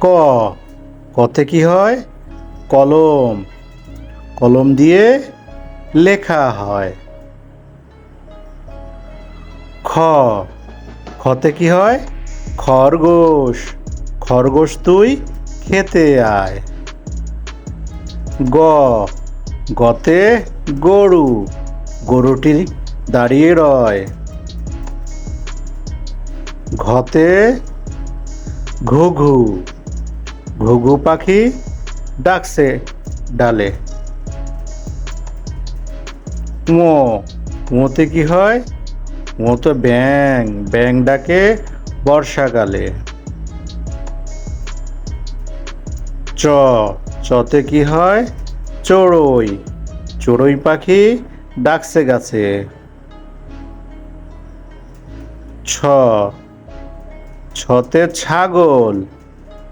ক। কতে কি হয়? কলম। কলম দিয়ে লেখা হয়। খ। খতে কি হয়? খরগোশ। খরগোশ তুই খেতে আয়। গ। গতে গরু। গরুটি দাঁড়িয়ে রয়। ঘতে ঘুঘু। ঘুঘু পাখি ডাকছে ডালে। মো, মোতে কি হয়? মো তো ব্যাং ব্যাং ডাকে বর্ষাকালে। চ, চতে কি হয়? চড়ুই চড়ুই পাখি ডাকছে গাছে। ছ, ছতে ছাগল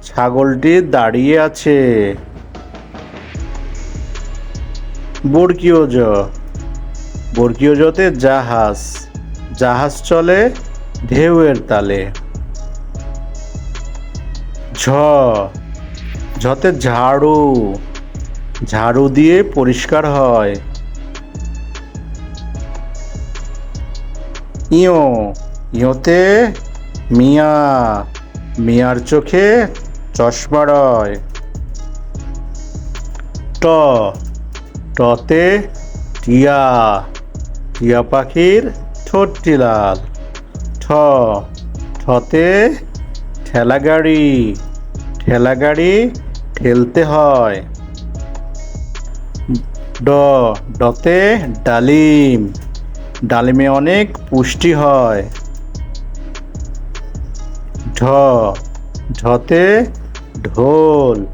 ছাগলটি দাঁড়িয়ে আছে। বর্গীয় জ। বর্গীয় জতে জাহাজ। জাহাজ চলে ঢেউয়ের তালে। ঝ। ঝতে ঝাড়ু। ঝাড়ু দিয়ে পরিষ্কার হয়। ইয়ো। ইয়োতে মিয়া। মিয়ার চোখে চশমা রয়। ট। টতে টিয়া। টিয়া পাখির ঠোঁটটি লাল। ঠ। ঠতে ঠেলা গাড়ি ঠেলা গাড়ি ঠেলতে হয়। ড। ডতে ডালিম। ডালিমে অনেক পুষ্টি হয়। ঢ ঢতে ঢোল,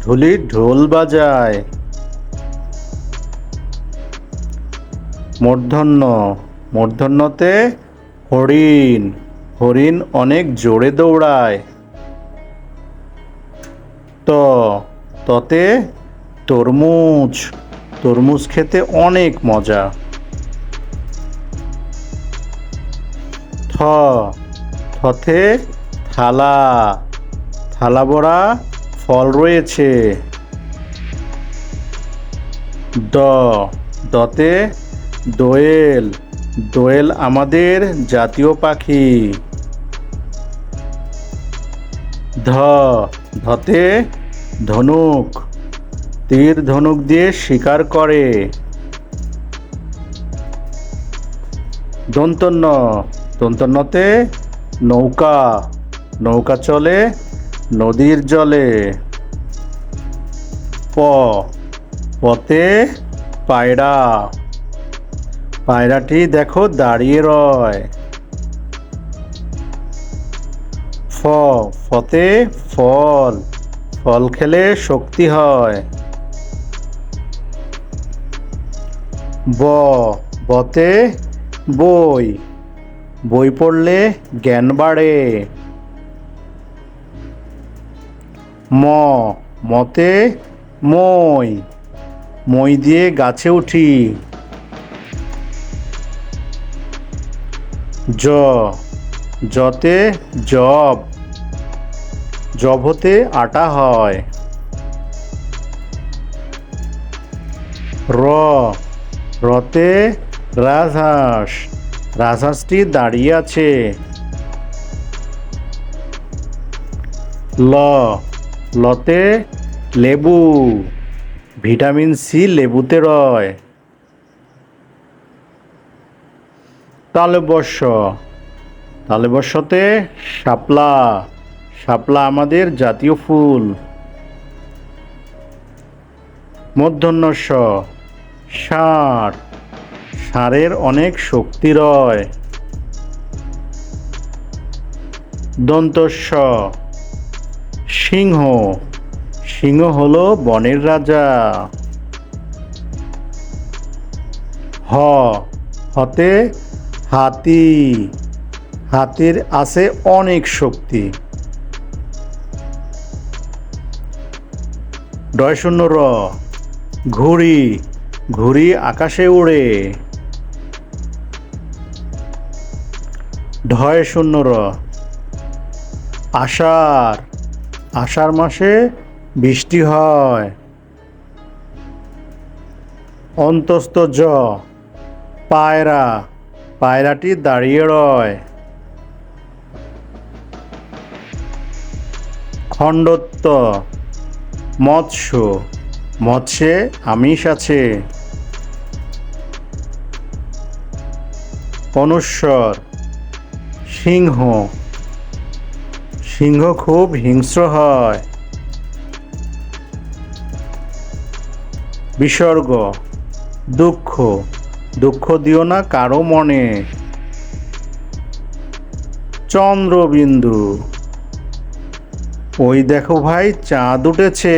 ঢুলি ঢোল বাজায়। মূর্ধন্য, মূর্ধন্যতে হরিণ হরিণ অনেক জোরে দৌড়ায়। ত, ততে তরমুজ তরমুজ খেতে অনেক মজা। থ, থতে থালা থালা ভরা ফল রয়েছে। দ, দতে দোয়েল দোয়েল আমাদের জাতীয় পাখি। ধ, ধতে ধনুক, তীর ধনুক দিয়ে শিকার করে। দন্তন্য দন্তন্যতে নৌকা নৌকা চলে নদীর জলে প পতে পায়রা। পায়রাটি দেখো দাঁড়িয়ে রয়। ফ ফতে ফল ফল খেলে শক্তি হয়। ব, বতে বই বই পড়লে জ্ঞান বাড়ে। ম, মতে মই। মই দিয়ে গাছে উঠি। জ জতে জব। জব হতে আটা হয়। র, রতে রাজহাঁস। রাজহাঁসটি দাঁড়িয়ে আছে। ল লতে লেবু, ভিটামিন সি লেবুতে রয়। তালে বর্ষ, তালে বর্ষতে শাপলা শাপলা আমাদের জাতীয় ফুল। মধ্যন্নস্য, ষাঁড়, ষাঁড়ের অনেক শক্তি রয়। দন্তস্ব সিংহ। সিংহ হলো বনের রাজা। হ, হতে হাতি। হাতির আছে অনেক শক্তি। ডয় শূন্য র, ঘুড়ি। ঘুড়ি আকাশে উড়ে। ঢয় শূন্য র, আষাঢ়। আষাঢ় মাসে বৃষ্টি হয়। অন্তস্থ জ, পায়রা, পায়রাটি দাঁড়িয়ে রয়। খণ্ডত্ব, মৎস্য, মৎস্যে আমিষ আছে। অনুস্বর, সিংহ সিংহ খুব হিংস্র হয়। বিসর্গ, দুঃখ দুঃখ দিও না কারও মনে। চন্দ্রবিন্দু, ওই দেখো ভাই চাঁদ উঠেছে।